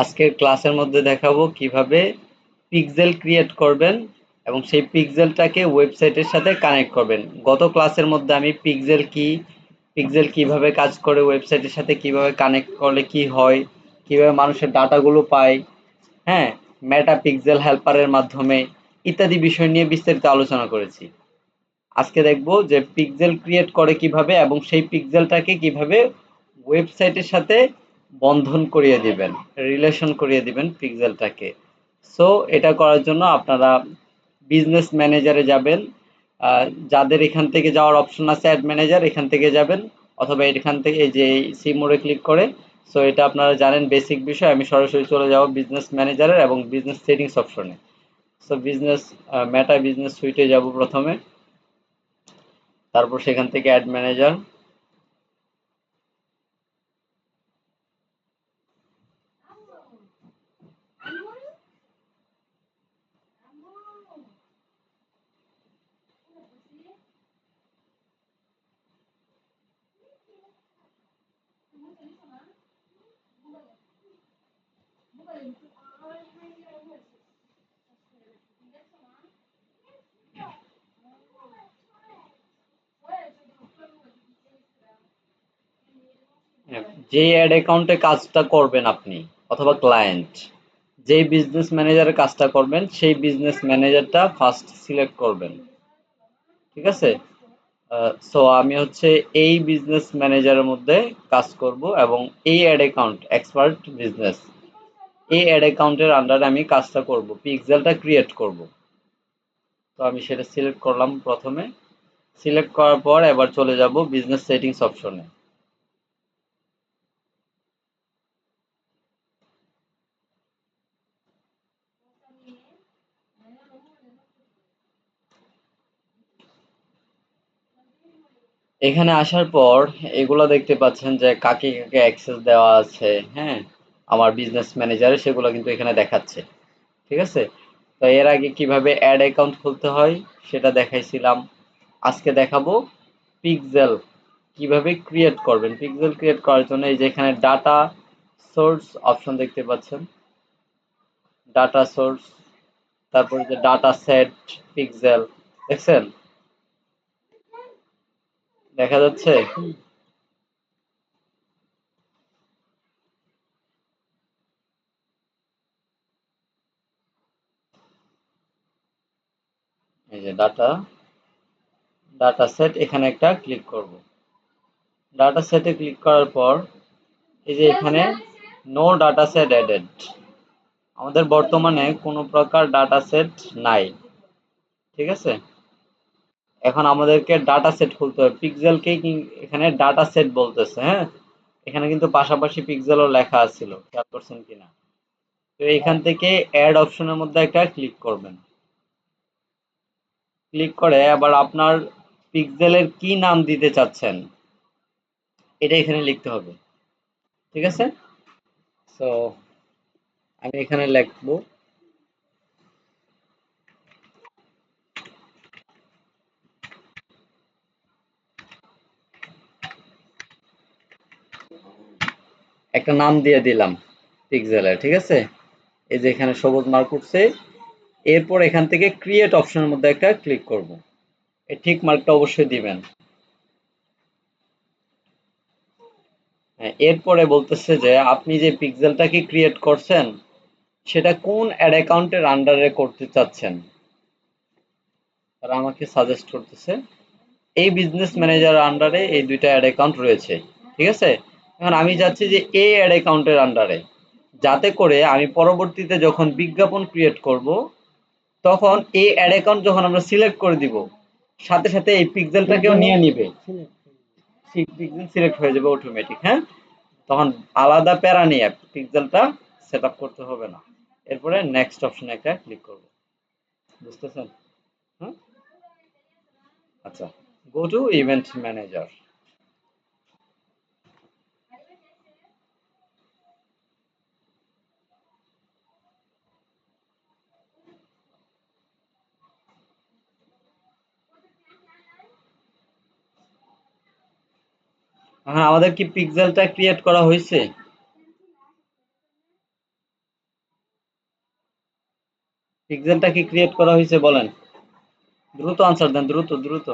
আজকের ক্লাসের মধ্যে দেখাবো কীভাবে পিক্সেল ক্রিয়েট করবেন এবং সেই পিক্সেলটাকে ওয়েবসাইটের সাথে কানেক্ট করবেন। গত ক্লাসের মধ্যে আমি পিক্সেল কি পিক্সেল কীভাবে কাজ করে ওয়েবসাইটের সাথে কীভাবে কানেক্ট করলে কি হয়, কীভাবে মানুষের ডাটাগুলো পায় হ্যাঁ মেটা পিক্সেল হেল্পারের মাধ্যমে ইত্যাদি বিষয় নিয়ে বিস্তারিত আলোচনা করেছি। আজকে দেখব যে পিক্সেল ক্রিয়েট করে কীভাবে এবং সেই পিক্সেলটাকে কীভাবে ওয়েবসাইটের সাথে বন্ধন করিয়ে দিবেন রিলেশন করিয়ে দিবেন পিক্সেলটাকে সো এটা করার জন্য আপনারা বিজনেস ম্যানেজারে যাবেন যাদের এখান থেকে যাওয়ার অপশন আছে অ্যাড ম্যানেজার এখান থেকে যাবেন, অথবা এখান থেকে যে সি মোড়ে ক্লিক করে। সো এটা আপনারা জানেন বেসিক বিষয়, আমি সরাসরি চলে যাব বিজনেস ম্যানেজারের এবং বিজনেস সেটিংস অপশনে সো বিজনেস মেটা বিজনেস সুইটে যাব প্রথমে। তারপর সেখান থেকে অ্যাড ম্যানেজার যে অ্যাড অ্যাকাউন্টে কাজটা করবেন আপনি, অথবা ক্লায়েন্ট যেই বিজনেস ম্যানেজারের কাজটা করবেন, সেই বিজনেস ম্যানেজারটা ফার্স্ট সিলেক্ট করবেন। ঠিক আছে? সো আমি হচ্ছে এই বিজনেস ম্যানেজারের মধ্যে কাজ করব এবং এই অ্যাড অ্যাকাউন্ট এক্সপার্ট বিজনেস এই অ্যাড অ্যাকাউন্টের আন্ডারে আমি কাজটা করব পিক্সেলটা ক্রিয়েট করব। তো আমি সেটা সিলেক্ট করলাম প্রথমে। সিলেক্ট করার পর এবার চলে যাব বিজনেস সেটিংস অপশনে এখানে আসার পর এগুলো দেখতে পাচ্ছেন যে কাকে কাকে অ্যাক্সেস দেওয়া আছে হ্যাঁ? আমার বিজনেস ম্যানেজারে সেগুলো কিন্তু এখানে দেখাচ্ছে। ঠিক আছে? তো এর আগে কীভাবে অ্যাড অ্যাকাউন্ট খুলতে হয় সেটা দেখাইছিলাম। আজকে দেখাবো পিক্সেল কীভাবে ক্রিয়েট করবেন। পিক্সেল ক্রিয়েট করার জন্য এই যে এখানে ডাটা সোর্স অপশন দেখতে পাচ্ছেন। ডাটা সোর্স তারপরে যে ডাটা সেট পিক্সেল দেখছেন? দেখা যাচ্ছে? এই যে ডাটা ডাটা সেট এখানে একটা ক্লিক করব। ডাটা সেটে ক্লিক করার পর, এই যে এখানে নো ডাটা সেট অ্যাডেড আমাদের বর্তমানে কোনো প্রকার ডাটা সেট নাই। ঠিক আছে? এখন আমাদেরকে ডাটা সেট খুলতে হবে। পিক্সেলকেই এখানে ডাটা সেট বলতেছে হ্যাঁ? এখানে কিন্তু পাশাপাশি পিক্সেলও লেখা ছিল খেয়াল করছেন কিনা? তো এখান থেকে অ্যাড অপশনের মধ্যে একটা ক্লিক করবেন। ক্লিক করে আবার আপনার পিক্সেলের কি নাম দিতে চাচ্ছেন, এটা এখানে লিখতে হবে, ঠিক আছে? সো আমি এখানে লিখব, একটা নাম দিয়ে দিলাম পিক্সেলের ঠিক আছে? এই যে এখানে সবুজ মার্ক উঠছে এরপর এখান থেকে ক্রিয়েট অপশনের মধ্যে একটা ক্লিক করব। এই ঠিক মার্কটা অবশ্যই দিবেন। হ্যাঁ, এরপরে বলতেছে যে আপনি যে পিক্সেলটাকে ক্রিয়েট করছেন সেটা কোন অ্যাড অ্যাকাউন্টের আন্ডারে করতে চাচ্ছেন? তারা আমাকে সাজেস্ট করতেছে এই বিজনেস ম্যানেজার আন্ডারে এই দুইটা অ্যাড অ্যাকাউন্ট রয়েছে ঠিক আছে? এখন আমি যাচ্ছি যে এই অ্যাড অ্যাকাউন্টের আন্ডারে যাতে করে আমি পরবর্তীতে যখন বিজ্ঞাপন ক্রিয়েট করব তখন এই অ্যাড অ্যাকাউন্ট যখন আমরা সিলেক্ট করে দিব, সাথে সাথে এই পিক্সেলটাকেও নিয়ে নিবে। পিক্সেল সিলেক্ট হয়ে যাবে অটোমেটিক হ্যাঁ? তখন আলাদা প্যারা নিয়ে পিক্সেলটা সেট করতে হবে না। এরপরে নেক্সট অপশনে একটা ক্লিক করব। বুঝতেছেন? হ্যাঁ আচ্ছা গো টু ইভেন্ট ম্যানেজার হ্যাঁ আমাদের কি পিক্সেলটা ক্রিয়েট করা হয়েছে? পিক্সেলটা কি ক্রিয়েট করা হয়েছে বলেন। দ্রুত আনসার দেন, দ্রুত দ্রুত।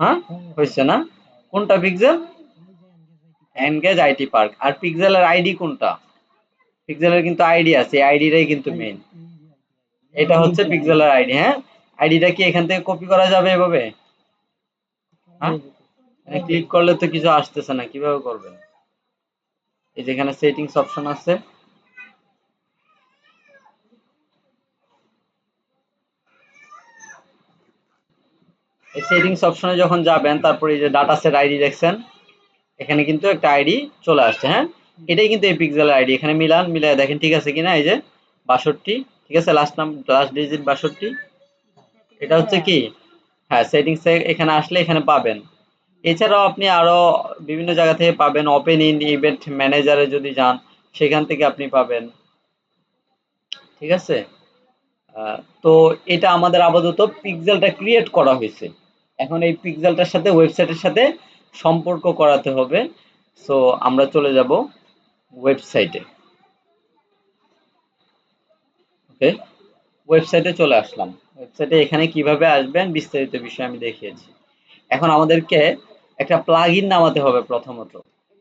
হ্যাঁ হয়েছে না? কোনটা পিক্সেল এনগেজ আইটি পার্ক আর পিক্সেলের আইডি কোনটা? পিক্সেলের কিন্তু আইডি আছে আইডিটাই কিন্তু মেইন এটা হচ্ছে পিক্সেলের আইডি হ্যাঁ? আইডিটা কি এখান থেকে কপি করা যাবে এভাবে? হ্যাঁ? ক্লিক করলে তো কিছু আসতেছে না, কীভাবে করবেন? এই যেখানে সেটিংস অপশন আছে। এই সেটিংস অপশনে যখন যাবেন, তারপরে এই যে ডাটা সেট আইডি দেখছেন, এখানে কিন্তু একটা আইডি চলে আসছে হ্যাঁ? এটাই কিন্তু এই পিক্সেলের আইডি এখানে মিলান, মিলায় দেখেন ঠিক আছে কিনা, এই যে বাষট্টি, ঠিক আছে? লাস্ট নাম লাস্ট ডিজিট বাষট্টি। এটা হচ্ছে কি? হ্যাঁ সেটিংস এখানে আসলে এখানে পাবেন। এছাড়াও আপনি আরও বিভিন্ন জায়গা থেকে পাবেন ওপেন ইন ইভেন্ট ম্যানেজারে যদি যান, সেখান থেকে আপনি পাবেন। ঠিক আছে? তো এটা আমাদের আপাতত পিক্সেলটা ক্রিয়েট করা হয়েছে। এখন এই পিক্সেলটার সাথে ওয়েবসাইটের সাথে সম্পর্ক করাতে হবে। সো আমরা চলে যাব ওয়েবসাইটে ওকে ওয়েবসাইটে চলে আসলাম। ওয়েবসাইটে এখানে কীভাবে আসবেন বিস্তারিত বিষয় আমি দেখিয়েছি। এখন আমাদেরকে একটা প্লাগইন নামাতে হবে প্রথমত।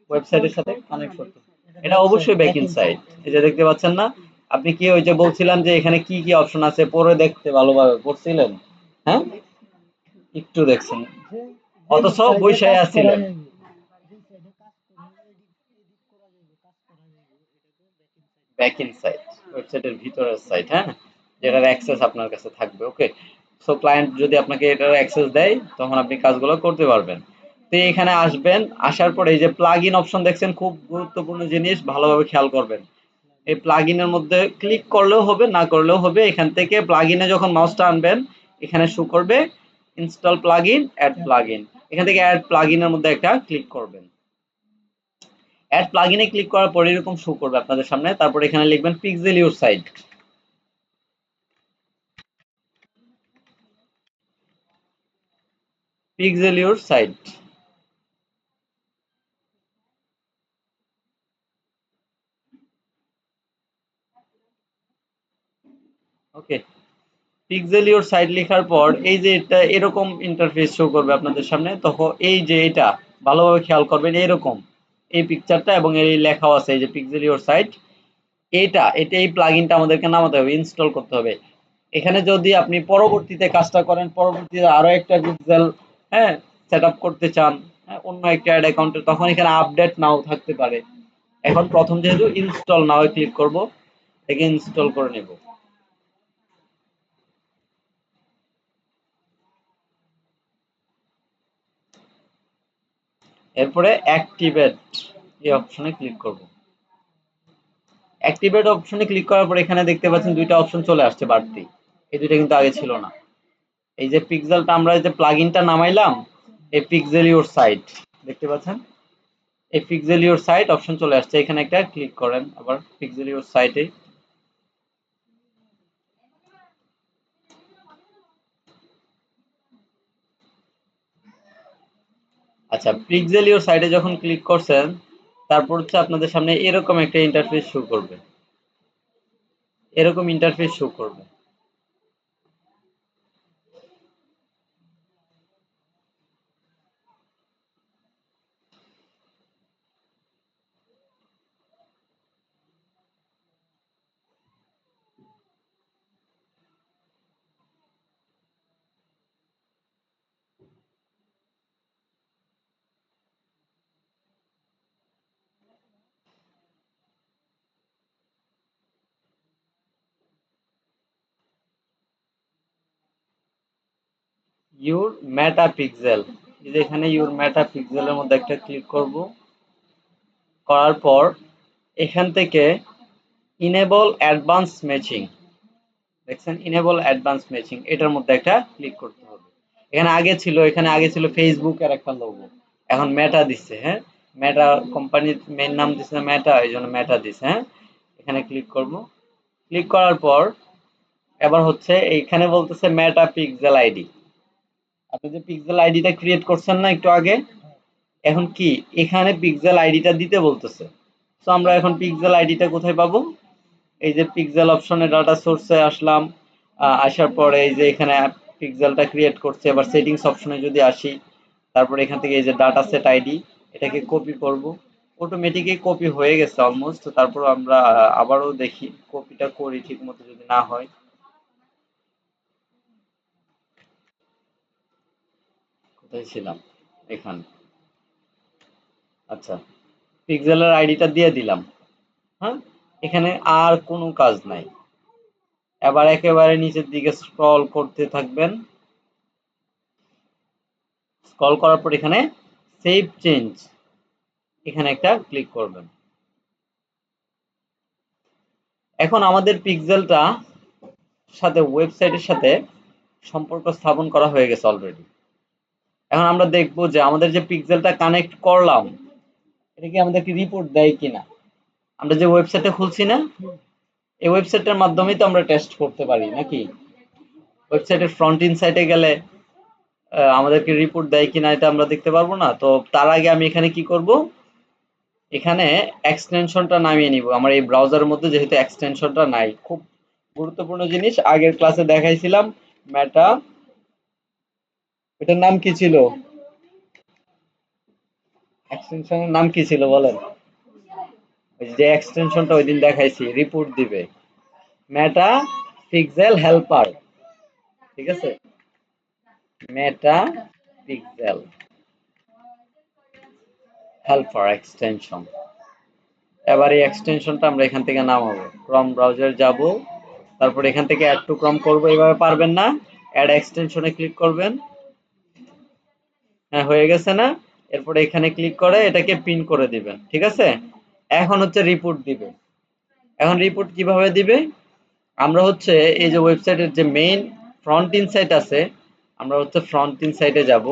ওয়েবসাইটের সাথে কানেক্ট করতে। এটা অবশ্যই ব্যাকইন সাইট এই যে দেখতে পাচ্ছেন না? আপনি কি ওই যে বলছিলাম যে এখানে কি কি অপশন আছে? পড়ে দেখতে ভালোভাবে পড়ছিলেন? হ্যাঁ? একটু দেখছেন। অথচ বৈশায় আছিলেন ব্যাকইন সাইট ওয়েবসাইটের ভিতরের সাইট হ্যাঁ? যেটার অ্যাক্সেস আপনার কাছে থাকবে ওকে সো ক্লায়েন্ট যদি আপনাকে এটার অ্যাক্সেস দেয়, তখন আপনি কাজগুলো করতে পারবেন। তো এখানে আসবেন, আসার পরে এই যে প্লাগ ইন অপশন দেখছেন, খুব গুরুত্বপূর্ণ জিনিস, ভালোভাবে খেয়াল করবেন। এই প্লাগ ইনের মধ্যে ক্লিক করলেও হবে, না করলেও হবে, এখান থেকে প্লাগ ইনে যখন মাউসটা আনবেন, এখানে শো করবে install plug in add plug in এখান থেকে অ্যাড প্লাগ ইনের মধ্যে একটা ক্লিক করবেন। অ্যাড প্লাগ ইনে ক্লিক করার পরে এরকম শো করবে আপনাদের সামনে। তারপর এখানে লিখবেন pixel your site pixel your site okay pixel your site লেখার পর এই যে এটা এরকম ইন্টারফেস শো করবে আপনাদের সামনে তখন এই যে এটা ভালোভাবে খেয়াল করবেন এরকম। এই পিকচারটা এবং এই লেখাও আছে এই যে পিক্সেল ইউর সাইট এইটা এটা এই প্লাগইনটা আমাদেরকে নামাতে হবে ইনস্টল করতে হবে। এখানে যদি আপনি পরবর্তীতে কাজটা করেন পরবর্তীতে আরও একটা পিক্সেল হ্যাঁ সেট করতে চান হ্যাঁ, অন্য একটা অ্যাড অ্যাকাউন্টে তখন এখানে আপডেট নাও থাকতে পারে। এখন প্রথম যেহেতু ইনস্টল নাও ক্লিক করব একে ইনস্টল করে নেব। এরপরে অ্যাক্টিভেট এই অপশনে ক্লিক করব। অ্যাক্টিভেট অপশনে ক্লিক করার পর এখানে দেখতে পাচ্ছেন দুইটা অপশন চলে আসছে বাড়তি। এই দুইটা কিন্তু আগে ছিল না। এই যে পিক্সেলটা আমরা যে প্লাগইনটা নামাইলাম, এই পিক্সেল ইউর সাইট দেখতে পাচ্ছেন? এই পিক্সেল ইউর সাইট অপশন চলে আসছে। এখানে একটা ক্লিক করেন, আবার পিক্সেল ইউর সাইটে আচ্ছা পিক্সেলিও সাইডে যখন ক্লিক করছেন, তারপর হচ্ছে আপনাদের সামনে এরকম একটা ইন্টারফেস শো করবে। এরকম ইন্টারফেস শো করবে। ইউর মেটা পিক্সেল এখানে ইউর মেটা পিক্সেলের মধ্যে একটা ক্লিক করব। করার পর এখান থেকে ইনেবল অ্যাডভান্স ম্যাচিং দেখছেন? ইনেবল অ্যাডভান্স ম্যাচিং এটার মধ্যে একটা ক্লিক করতে হবে। এখানে আগে ছিল, এখানে আগে ছিল ফেসবুক এর একটা লোগো এখন মেটা দিচ্ছে হ্যাঁ? মেটা কোম্পানির মেন নাম দিচ্ছে মেটা এই জন্য মেটা দিচ্ছে হ্যাঁ? এখানে ক্লিক করব। ক্লিক করার পর এবার হচ্ছে এইখানে বলতেছে মেটা পিক্সেল আইডি আপনি যে পিক্সেল আইডিটা ক্রিয়েট করছেন না একটু আগে, এখন কি এখানে পিক্সেল আইডিটা দিতে বলতেছে? সো আমরা এখন পিক্সেল আইডিটা কোথায় পাবো? এই যে পিক্সেল অপশনে ডাটা সোর্সে আসলাম আসার পরে এই যে এখানে পিক্সেলটা ক্রিয়েট করছে, এবার সেটিংস অপশনে যদি আসি, তারপর এখান থেকে এই যে ডাটা সেট আইডি এটাকে কপি করব। অটোমেটিকই কপি হয়ে গেছে অলমোস্ট তারপর আমরা আবারও দেখি কপিটা করি ঠিক মতো যদি না হয়। কোথায় ছিলাম? এখানে। আচ্ছা পিক্সেলের আইডিটা দিয়ে দিলাম। হ্যাঁ? এখানে আর কোনো কাজ নাই। এবার একেবারে নিচের দিকে স্ক্রল করতে থাকবেন। স্ক্রল করার পর এখানে সেভ চেঞ্জ এখানে একটা ক্লিক করবেন। এখন আমাদের পিক্সেলটা সাথে ওয়েবসাইটের সাথে সম্পর্ক স্থাপন করা হয়ে গেছে অলরেডি এখন আমরা দেখব যে আমাদের যে পিক্সেলটা কানেক্ট করলাম, এটা কি আমাদেরকে রিপোর্ট দেয় কিনা? আমরা যে ওয়েবসাইটে খুলছি না, এই ওয়েবসাইটের মাধ্যমেই তো আমরা টেস্ট করতে পারি, নাকি? ওয়েবসাইটের ফ্রন্ট ইন সাইটে গেলে আমাদেরকে রিপোর্ট দেয় কিনা এটা আমরা দেখতে পারব না। তো তার আগে আমি এখানে কি করব? এখানে এক্সটেনশনটা নামিয়ে নিব। আমার এই ব্রাউজারের মধ্যে যেহেতু এক্সটেনশনটা নাই, খুব গুরুত্বপূর্ণ জিনিস, আগের ক্লাসে দেখাইছিলাম মেটা এটার নাম কি ছিল? এক্সটেনশনের নাম কি ছিল বলেন? যে এক্সটেনশনটা ওই দিন দেখাইছি রিপোর্ট দিবে। মেটা পিক্সেল হেল্পার ঠিক আছে? মেটা পিক্সেল হেল্পার এক্সটেনশন এবার এই এক্সটেনশনটা আমরা এখান থেকে নামাবো। ক্রম ব্রাউজার যাব। তারপর এখান থেকে অ্যাড টু ক্রম করব। এভাবে পারবেন না। অ্যাড এক্সটেনশনে ক্লিক করবেন। হ্যাঁ হয়ে গেছে না? এরপরে এখানে ক্লিক করে, এটাকে পিন করে দিবেন, ঠিক আছে? এখন হচ্ছে রিপোর্ট দিবে। এখন রিপোর্ট কীভাবে দিবে? আমরা হচ্ছে এই যে ওয়েবসাইটের যে মেইন ফ্রন্ট ইন সাইট আছে, আমরা হচ্ছে ফ্রন্ট ইন সাইটে যাব,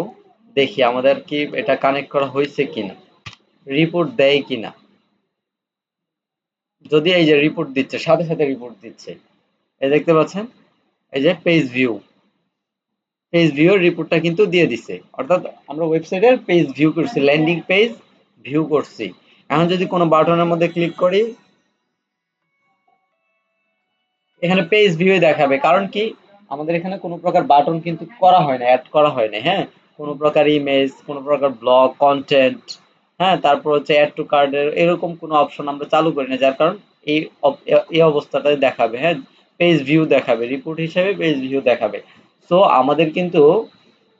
দেখি আমাদের কি এটা কানেক্ট করা হয়েছে কিনা রিপোর্ট দেয় কিনা। যদি এই যে রিপোর্ট দিচ্ছে, সাথে সাথে রিপোর্ট দিচ্ছে, এই দেখতে পাচ্ছেন? এই যে পেজ ভিউ পেজ ভিউ রিপোর্টটা কিন্তু দিয়ে দিছে। অর্থাৎ আমরা ওয়েবসাইটের পেজ ভিউ করছি ল্যান্ডিং পেজ ভিউ করছি। এখন যদি কোনো বাটনের মধ্যে ক্লিক করি, এখানে পেজ ভিউ দেখাবে। কারণ কি? আমাদের এখানে কোনো প্রকার বাটন কিন্তু করা হয় না অ্যাড করা হয় না হ্যাঁ? কোনো প্রকার ইমেজ কোনো প্রকার ব্লগ কন্টেন্ট হ্যাঁ? তারপর হচ্ছে অ্যাড টু কার্ডের এরকম কোনো অপশন আমরা চালু করি না, যার কারণ এই এই দেখাবে হ্যাঁ? পেজ ভিউ দেখাবে রিপোর্ট হিসেবে পেজ ভিউ দেখাবে। সো আমাদের কিন্তু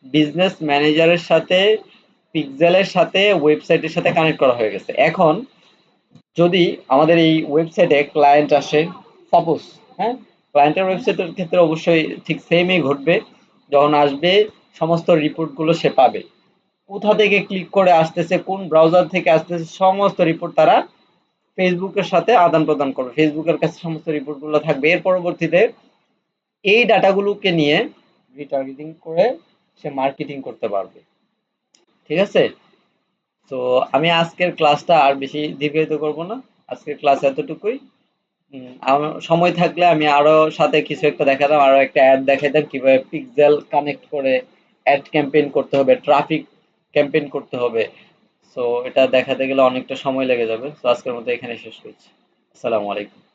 বিজনেস ম্যানেজারের সাথে পিক্সেলের সাথে ওয়েবসাইটের সাথে কানেক্ট করা হয়ে গেছে। এখন যদি আমাদের এই ওয়েবসাইটে ক্লায়েন্ট আসে সাপোজ হ্যাঁ? ক্লায়েন্টের ওয়েবসাইটের ক্ষেত্রে অবশ্যই ঠিক সেমই ঘটবে। যখন আসবে, সমস্ত রিপোর্টগুলো সে পাবে। কোথা থেকে ক্লিক করে আসতেছে, কোন ব্রাউজার থেকে আসতেছে, সমস্ত রিপোর্ট তারা ফেসবুকের সাথে আদান প্রদান করবে। ফেসবুকের কাছে সমস্ত রিপোর্টগুলো থাকবে। এর পরবর্তীতে এই ডাটাগুলোকে নিয়ে রিটার্গেটিং করে সে মার্কেটিং করতে পারবে। ঠিক আছে? তো আমি আজকের ক্লাসটা আর বেশি দীর্ঘায়িত করব না। আজকের ক্লাস এতটুকুই। সময় থাকলে আমি আরও সাথে কিছু একটা দেখাতাম, আরও একটা অ্যাড দেখাতাম কীভাবে পিক্সেল কানেক্ট করে অ্যাড ক্যাম্পেইন করতে হবে ট্রাফিক ক্যাম্পেইন করতে হবে। সো এটা দেখাতে গেলে অনেকটা সময় লেগে যাবে। তো আজকের মতো এখানে শেষ করছি। আসসালামু আলাইকুম।